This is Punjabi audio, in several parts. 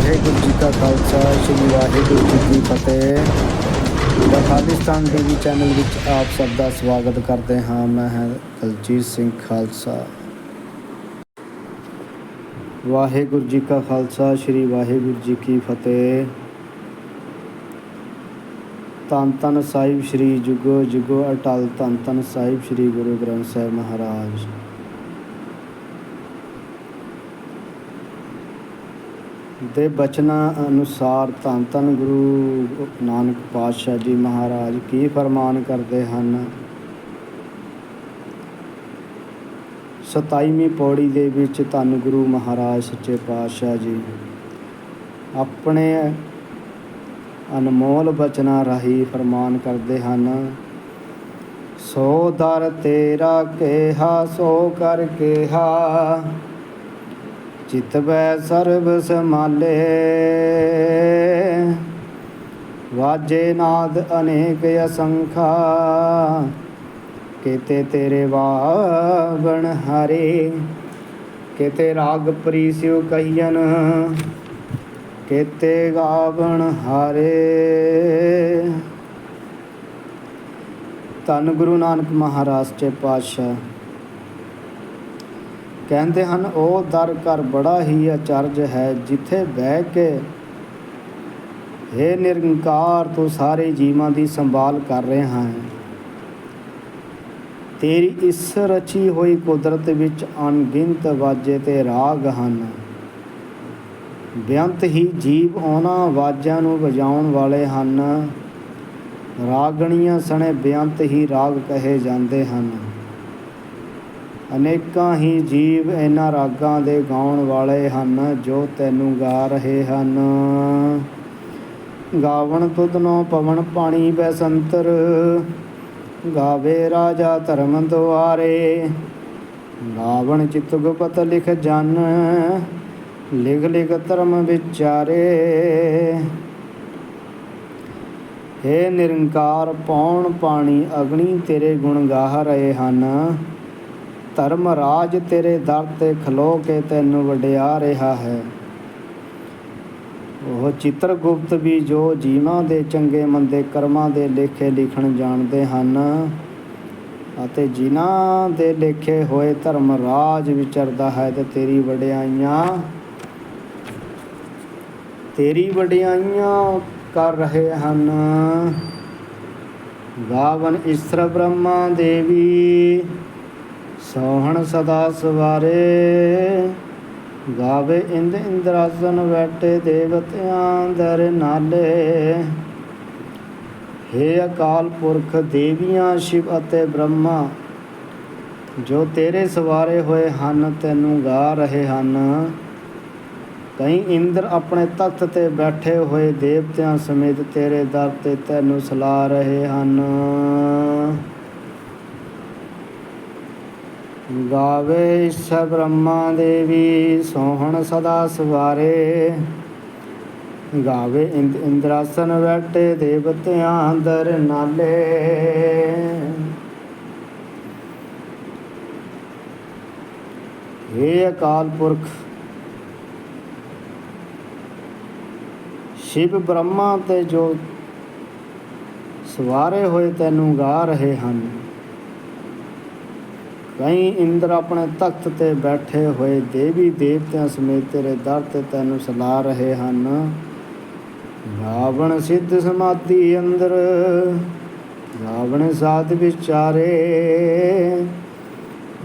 ਵਾਹਿਗੁਰੂ ਜੀ ਕਾ ਖਾਲਸਾ, ਸ੍ਰੀ ਵਾਹਿਗੁਰੂ ਜੀ ਕੀ ਫਤਿਹ। ਦਾ ਖਾਲਿਸਤਾਨ ਟੀਵੀ ਚੈਨਲ ਵਿੱਚ ਆਪ ਸਭ ਦਾ ਸਵਾਗਤ ਕਰਦੇ ਹਾਂ। ਮੈਂ ਹਾਂ ਦਲਜੀਤ ਸਿੰਘ ਖਾਲਸਾ। ਵਾਹਿਗੁਰੂ ਜੀ ਕਾ ਖਾਲਸਾ, ਸ੍ਰੀ ਵਾਹਿਗੁਰੂ ਜੀ ਕੀ ਫਤਿਹ। ਧੰਨ ਧੰਨ ਸਾਹਿਬ ਸ੍ਰੀ ਜੁਗੋ ਜੁਗੋ ਅਟਲ, ਧੰਨ ਧੰਨ ਸਾਹਿਬ ਸ੍ਰੀ ਗੁਰੂ ਗ੍ਰੰਥ ਸਾਹਿਬ ਮਹਾਰਾਜ। ਦੇ ਬਚਨਾਂ ਅਨੁਸਾਰ ਧੰਨ ਧੰਨ ਗੁਰੂ ਨਾਨਕ ਪਾਤਸ਼ਾਹ ਜੀ ਮਹਾਰਾਜ ਕੀ ਫਰਮਾਨ ਕਰਦੇ ਹਨ? 27ਵੀਂ ਪੌੜੀ ਦੇ ਵਿੱਚ ਧੰਨ ਗੁਰੂ ਮਹਾਰਾਜ ਸੱਚੇ ਪਾਤਸ਼ਾਹ ਜੀ, ਆਪਣੇ ਅਨਮੋਲ ਬਚਨਾਂ ਰਾਹੀਂ ਫਰਮਾਨ ਕਰਦੇ ਹਨ, ਸੋ ਦਰ ਤੇਰਾ ਕਿਹਾ, ਸੋ ਕਰ ਕਿਹਾ। ਚਿਤਵੈ ਸਰਬ ਸਮਾਲੇ ਵਾਜੇ ਨਾਦ ਅਨੇਕ ਅਸੰਖਾ, ਕਿਤੇ ਤੇਰੇ ਵਾਵਣ ਹਰੇ। ਕਿਤੇ ਰਾਗ ਪ੍ਰੀਸਿਉ ਕਹੀਨ ਕਿਤੇ ਗਾਵਣ ਹਾਰੇ। ਧੰਨ ਗੁਰੂ ਨਾਨਕ ਮਹਾਰਾਜ ਚੇ ਪਾਤਸ਼ਾਹ। ਕਹਿੰਦੇ ਹਨ, ਉਹ ਦਰ ਘਰ ਬੜਾ ਹੀ ਅਚਰਜ ਹੈ, ਜਿੱਥੇ ਬਹਿ ਕੇ हे ਨਿਰੰਕਾਰ, ਤੂੰ ਸਾਰੇ ਜੀਵਾਂ ਦੀ ਸੰਭਾਲ ਕਰ ਰਿਹਾ ਹੈ। ਤੇਰੀ ਇਸ ਰਚੀ ਹੋਈ ਕੁਦਰਤ ਵਿੱਚ ਅਣਗਿਣਤ ਵਾਜੇ ਤੇ ਰਾਗ ਹਨ। ਬੇਅੰਤ ਹੀ ਜੀਵ ਉਹਨਾਂ ਵਾਜਾਂ ਨੂੰ ਵਜਾਉਣ ਵਾਲੇ ਹਨ। ਰਾਗਣੀਆਂ ਸਣੇ ਬੇਅੰਤ ਹੀ ਰਾਗ ਕਹੇ ਜਾਂਦੇ ਹਨ। ਅਨੇਕਾਂ ਹੀ ਜੀਵ ਇਹਨਾਂ ਰਾਗਾਂ ਦੇ ਗਾਉਣ ਵਾਲੇ ਹਨ, ਜੋ ਤੈਨੂੰ ਗਾ ਰਹੇ ਹਨ। ਗਾਵਣ ਤੁਧਨੋ ਪਵਨ ਪਾਣੀ ਬੈਸੰਤਰ, ਗਾਵੇ ਰਾਜਾ ਧਰਮ ਦੁਆਰੇ ਗਾਵਣ ਚਿਤ ਗੁਪਤ ਲਿਖ ਜਨ ਲਿਖ ਲਿਖ ਧਰਮ ਵਿਚਾਰੇ। ਹੇ ਨਿਰੰਕਾਰ, ਪੌਣ ਪਾਣੀ ਅਗਣੀ ਤੇਰੇ ਗੁਣ ਗਾਹ ਰਹੇ ਹਨ। ਧਰਮ ਰਾਜ ਤੇਰੇ ਦਰ ਤੇ ਖਲੋ ਕੇ ਤੈਨੂੰ ਵਡਿਆ ਰਿਹਾ ਹੈ। ਉਹ ਚਿੱਤਰਗੁਪਤ ਵੀ ਜੋ ਜੀਵਾਂ ਦੇ ਚੰਗੇ ਮੰਦੇ ਕਰਮਾਂ ਦੇ ਲੇਖੇ ਲਿਖਣ ਜਾਣਦੇ ਹਨ ਅਤੇ ਜਿਨ੍ਹਾਂ ਦੇ ਲੇਖੇ ਹੋਏ ਧਰਮ ਰਾਜ ਵਿਚਰਦਾ ਹੈ ਤੇ ਤੇਰੀ ਵਡਿਆਈਆਂ ਤੇਰੀ ਵਡਿਆਈਆਂ ਕਰ ਰਹੇ ਹਨ। ਗਾਵਨ ਇਸਰ ਬ੍ਰਹਮਾ ਦੇਵੀ ਸੋਹਣ ਸਦਾ ਸਵਾਰੇ, ਗਾਵੇ ਇੰਦ ਇੰਦਰਾਸਨ ਬੈਠੇ ਦੇਵਤਿਆਂ ਦਰ ਨਾਲੇ। ਹੇ ਅਕਾਲ ਪੁਰਖ ਦੇਵੀਆਂ ਸ਼ਿਵ ਅਤੇ ਬ੍ਰਹਮਾ, ਜੋ ਤੇਰੇ ਸਵਾਰੇ ਹੋਏ ਹਨ, ਤੈਨੂੰ ਗਾ ਰਹੇ ਹਨ। ਕਈ ਇੰਦਰ ਆਪਣੇ ਤਖਤ ਤੇ ਬੈਠੇ ਹੋਏ ਦੇਵਤਿਆਂ ਸਮੇਤ ਤੇਰੇ ਦਰ ਤੇ ਤੈਨੂੰ ਸਲਾ ਰਹੇ ਹਨ। ਗਾਵੇ ਇਸ ਬ੍ਰਹਮਾ ਦੇਵੀ, ਸੋਹਣ ਸਦਾ ਸਵਾਰੇ। ਗਾਵੇ ਇੰਦ, ਇੰਦਰਾਸਨ ਬੈਠੇ ਦੇਵਤਿਆਂ ਅੰਦਰ ਨਾਲੇ। ਹੇ ਅਕਾਲ ਪੁਰਖ, ਸ਼ਿਵ ਬ੍ਰਹਮਾ ਤੇ ਜੋ ਸਵਾਰੇ ਹੋਏ ਤੈਨੂੰ ਗਾ ਰਹੇ ਹਨ। ਕਈ ਇੰਦਰ ਆਪਣੇ ਤਖਤ ਤੇ ਬੈਠੇ ਹੋਏ ਦੇਵੀ ਦੇਵਤਿਆਂ ਸਮੇਤ ਤੇਰੇ ਦਰ ਤੇ ਤੈਨੂੰ ਸਲਾ ਰਹੇ ਹਨ। ਰਾਵਣ ਸਿੱਧ ਸਮਾਧੀ ਅੰਦਰ, ਰਾਵਣ ਸਾਧ ਵਿਚਾਰੇ।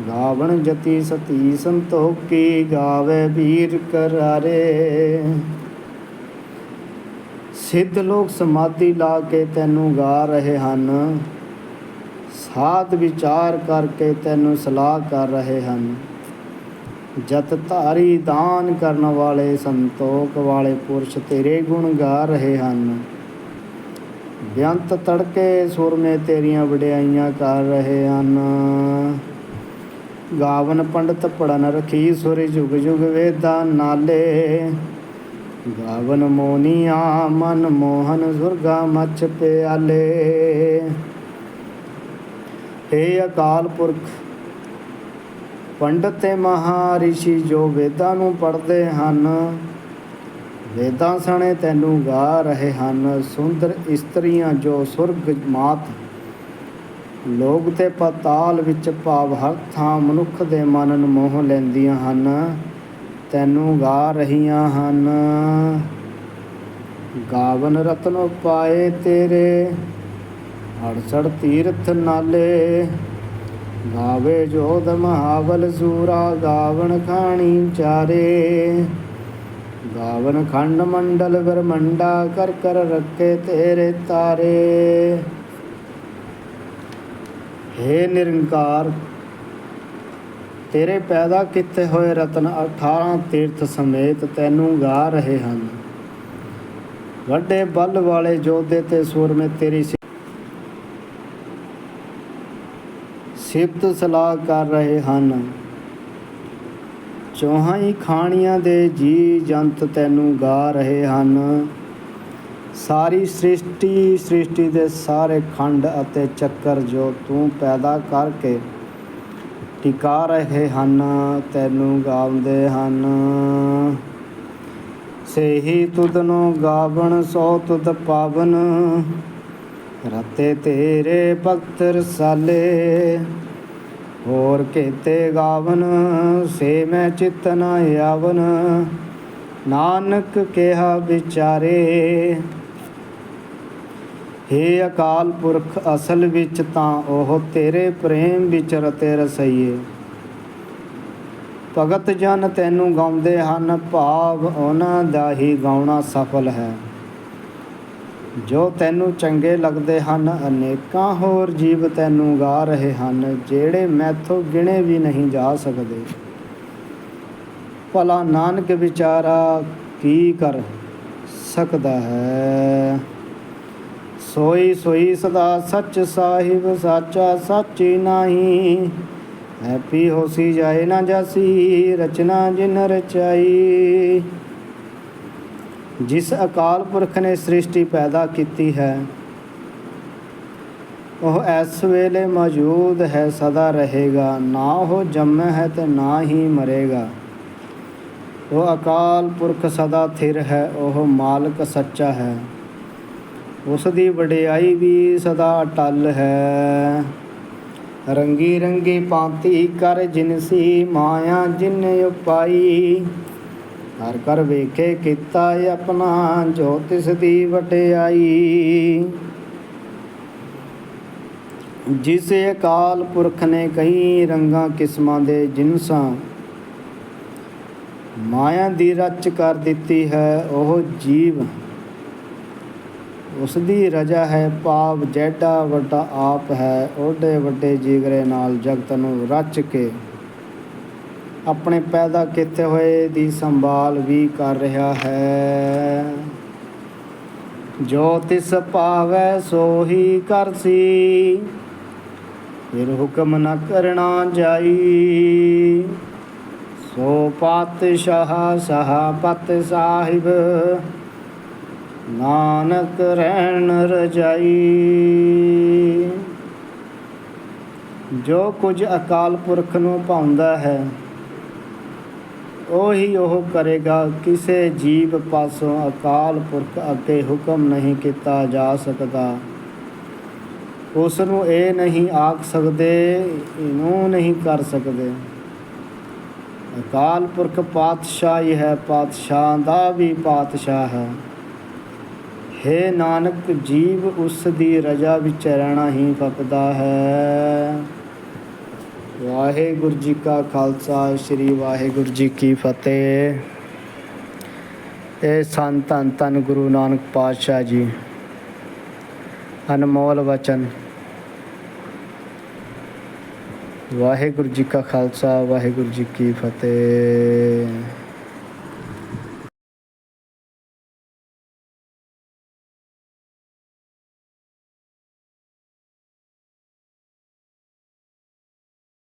ਰਾਵਣ ਜਤੀ ਸਤੀ ਸੰਤੋਖੀ ਗਾਵੇ ਵੀਰ ਕਰਾਰੇ। ਸਿੱਧ ਲੋਕ ਸਮਾਧੀ ਲਾ ਕੇ ਤੈਨੂੰ ਗਾ ਰਹੇ ਹਨ। ਸਾਧ ਵਿਚਾਰ ਕਰਕੇ ਤੈਨੂੰ ਸਲਾਹ ਕਰ ਰਹੇ ਹਨ। ਜਤ ਧਾਰੀ ਦਾਨ ਕਰਨ ਵਾਲੇ ਸੰਤੋਖ ਵਾਲੇ ਪੁਰਸ਼ ਤੇਰੇ ਗੁਣ ਗਾ ਰਹੇ ਹਨ। ਬਿਆੰਤ ਤੜਕੇ ਸੁਰਮੇ ਤੇਰੀਆਂ ਵਡਿਆਈਆਂ ਕਰ ਰਹੇ ਹਨ। ਗਾਵਨ ਪੰਡਤ ਪੜਨ ਰਖੀ ਸੁਰ ਜੁਗ ਜੁਗ ਵੇਦਾਂ ਨਾਲੇ। ਗਾਵਨ ਮੋਨੀਆ ਮਨ ਮੋਹਨ ਸੁਰਗਾ ਮਛ ਪਿਆਲੇ। ਹੇ ਅਕਾਲ ਪੁਰਖ, ਪੰਡਤ ਤੇ ਮਹਾਰਿਸ਼ੀ ਜੋ ਵੇਦਾਂ ਨੂੰ ਪੜ੍ਹਦੇ ਹਨ, ਵੇਦਾਂ ਸਣੇ ਤੈਨੂੰ ਗਾ ਰਹੇ ਹਨ, ਸੁੰਦਰ ਇਸਤਰੀਆਂ ਜੋ ਸੁਰਗ ਮਾਤ ਲੋਕ ਤੇ ਪਤਾਲ ਵਿੱਚ ਭਾਵ ਹਰ ਥਾਂ ਮਨੁੱਖ ਦੇ ਮਨ ਨੂੰ ਮੋਹ ਲੈਂਦੀਆਂ ਹਨ, ਤੈਨੂੰ ਗਾ ਰਹੀਆਂ ਹਨ। ਗਾਵਨ ਰਤਨ ਪਾਏ ਤੇਰੇ ਅੜਸੜ ਤੀਰਥ ਨਾਲੇ, ਗਾਵੇ ਜੋਧ ਮਹਾਬਲ ਸੂਰਾ ਗਾਵਨ ਖਾਣੀ ਚਾਰੇ। ਗਾਵਨ ਖੰਡ ਮੰਡਲ ਬ੍ਰਹਮੰਡਾ ਕਰ ਕਰ ਰੱਖੇ ਤੇਰੇ ਤਾਰੇ। ਹੇ ਨਿਰੰਕਾਰ, ਤੇਰੇ ਪੈਦਾ ਕੀਤੇ ਹੋਏ ਰਤਨ 18 ਤੀਰਥ ਸਮੇਤ ਤੈਨੂੰ ਗਾ ਰਹੇ ਹਨ। ਵੱਡੇ ਬਲ ਵਾਲੇ ਜੋਧੇ ਤੇ ਸੂਰਮੇ ਤੇਰੀ ਸਿ- ਸਲਾਹ ਕਰ ਰਹੇ ਹਨ। ਚੌਹਾਂ ਹੀ ਖਾਣੀਆਂ ਦੇ ਜੀ ਜੰਤ ਤੈਨੂੰ ਗਾ ਰਹੇ ਹਨ। ਸਾਰੀ ਸ੍ਰਿਸ਼ਟੀ ਸ੍ਰਿਸ਼ਟੀ ਦੇ ਸਾਰੇ ਖੰਡ ਅਤੇ ਚੱਕਰ ਜੋ ਤੂੰ ਪੈਦਾ ਕਰਕੇ ਟਿਕਾ ਰਹੇ ਹਨ, ਤੈਨੂੰ ਗਾਉਂਦੇ ਹਨ। ਸੇਹੀ ਤੁਧ ਨੂੰ ਗਾਵਣ, ਸੋ ਤੁਧ ਪਾਵਨ। ਰਤੇ ਤੇਰੇ ਭਗਤ ਰਸਾਲੇ ਹੋਰ ਕੇਤੇ ਗਾਵਨ, ਸੇ ਮੈਂ ਚਿਤ ਨ ਆਵਨ। ਨਾਨਕ ਕਿਹਾ ਵਿਚਾਰੇ, ਹੇ ਅਕਾਲ ਪੁਰਖ, ਅਸਲ ਵਿੱਚ ਤਾਂ ਉਹ ਤੇਰੇ ਪ੍ਰੇਮ ਵਿੱਚ ਰਤੇ ਰਸਈਏ। ਭਗਤ ਜਨ ਤੈਨੂੰ ਗਾਉਂਦੇ ਹਨ, ਭਾਵ ਉਹਨਾਂ ਦਾ ਹੀ ਗਾਉਣਾ ਸਫਲ ਹੈ। ਜੋ ਤੈਨੂੰ ਚੰਗੇ ਲੱਗਦੇ ਹਨ, ਅਨੇਕਾਂ ਹੋਰ ਜੀਵ ਤੈਨੂੰ ਗਾ ਰਹੇ ਹਨ, ਜਿਹੜੇ ਮੈਥੋਂ ਗਿਣੇ ਵੀ ਨਹੀਂ ਜਾ ਸਕਦੇ। ਭਲਾ ਨਾਨਕ ਵਿਚਾਰਾ ਕੀ ਕਰ ਸਕਦਾ ਹੈ? ਸੋਈ ਸੋਈ ਸਦਾ ਸੱਚ ਸਾਹਿਬ, ਸਾਚਾ ਸਾਚੀ ਨਾਹੀ। ਹੈਪੀ ਹੋਸੀ ਜਾਏ ਨਾ ਜਾਸੀ, ਰਚਨਾ ਜਿਨ ਰਚਾਈ। ਜਿਸ ਅਕਾਲ ਪੁਰਖ ਨੇ ਸ੍ਰਿਸ਼ਟੀ ਪੈਦਾ ਕੀਤੀ ਹੈ, ਉਹ ਇਸ ਵੇਲੇ ਮੌਜੂਦ ਹੈ, ਸਦਾ ਰਹੇਗਾ, ਨਾ ਉਹ ਜੰਮਿਆ ਹੈ ਤੇ ਨਾ ਹੀ ਮਰੇਗਾ। ਉਹ ਅਕਾਲ ਪੁਰਖ ਸਦਾ ਥਿਰ ਹੈ, ਉਹ ਮਾਲਕ ਸੱਚਾ ਹੈ। ਉਸ ਦੀ ਵਡਿਆਈ ਵੀ ਸਦਾ ਅਟਲ ਹੈ। ਰੰਗੀ ਰੰਗੀ ਪਾਂਤੀ ਕਰ ਜਿਨਸੀ ਮਾਇਆ ਜਿਨ ਉਪਾਈ ਹਰ ਕਰ ਵੇਖੇ ਕੀਤਾ ਆਪਣਾ, ਜੋ ਤਿਸ ਦੀ ਵਟਿਆਈ। ਜਿਸ ਅਕਾਲ ਪੁਰਖ ਨੇ ਕਈ ਰੰਗਾਂ ਕਿਸਮਾਂ ਦੇ ਜਿਨਸਾਂ। ਮਾਇਆ ਦੀ ਰਚ ਕਰ ਦਿੱਤੀ ਹੈ ਉਹ ਜੀਵ। ਉਸ ਦੀ ਰਜਾ ਹੈ ਪਾਪ, ਜੈਡਾ ਵੱਡਾ ਆਪ ਹੈ ਓਡੇ ਵੱਡੇ ਜੀਗਰੇ ਨਾਲ ਜਗਤ ਨੂੰ ਰਚ ਕੇ ਆਪਣੇ ਪੈਦਾ ਕੀਤੇ ਹੋਏ ਦੀ ਸੰਭਾਲ ਵੀ ਕਰ ਰਿਹਾ ਹੈ। ਜੋ ਤਿਸ ਪਾਵੈ ਸੋਹੀ ਕਰਸੀ ਫਿਰ ਹੁਕਮ ਨਾ ਕਰਨਾ ਜਾਈ। ਸੋ ਪਾਤਸ਼ਾਹ ਸਹਾਪਤ ਸਾਹਿਬ, ਨਾਨਕ ਰਹਿਣ ਰਜਾਈ। ਜੋ ਕੁਝ ਅਕਾਲ ਪੁਰਖ ਨੂੰ ਪਾਉਂਦਾ ਹੈ ਉਹੀ ਉਹ ਕਰੇਗਾ, ਕਿਸੇ ਜੀਵ ਪਾਸੋਂ ਅਕਾਲ ਪੁਰਖ ਅੱਗੇ ਹੁਕਮ ਨਹੀਂ ਕੀਤਾ ਜਾ ਸਕਦਾ। ਉਸ ਨੂੰ ਇਹ ਨਹੀਂ ਆਖ ਸਕਦੇ, ਇਹਨੂੰ ਨਹੀਂ ਕਰ ਸਕਦੇ। ਅਕਾਲ ਪੁਰਖ ਪਾਤਸ਼ਾਹ ਹੀ ਹੈ, ਪਾਤਸ਼ਾਹ ਦਾ ਵੀ ਪਾਤਸ਼ਾਹ ਹੈ। ਹੈ ਨਾਨਕ, ਜੀਵ ਉਸ ਦੀ ਰਜਾ ਵਿੱਚ ਰਹਿਣਾ ਹੀ ਫੱਕਦਾ ਹੈ। ਵਾਹਿਗੁਰੂ ਜੀ ਕਾ ਖਾਲਸਾ, ਸ੍ਰੀ ਵਾਹਿਗੁਰੂ ਜੀ ਕੀ ਫਤਿਹ। ਇਹ ਸੰਤ ਧੰਨ ਧੰਨ ਗੁਰੂ ਨਾਨਕ ਪਾਤਸ਼ਾਹ ਜੀ, ਅਨਮੋਲ ਵਚਨ। ਵਾਹਿਗੁਰੂ ਜੀ ਕਾ ਖਾਲਸਾ, ਵਾਹਿਗੁਰੂ ਜੀ ਕੀ ਫਤਿਹ।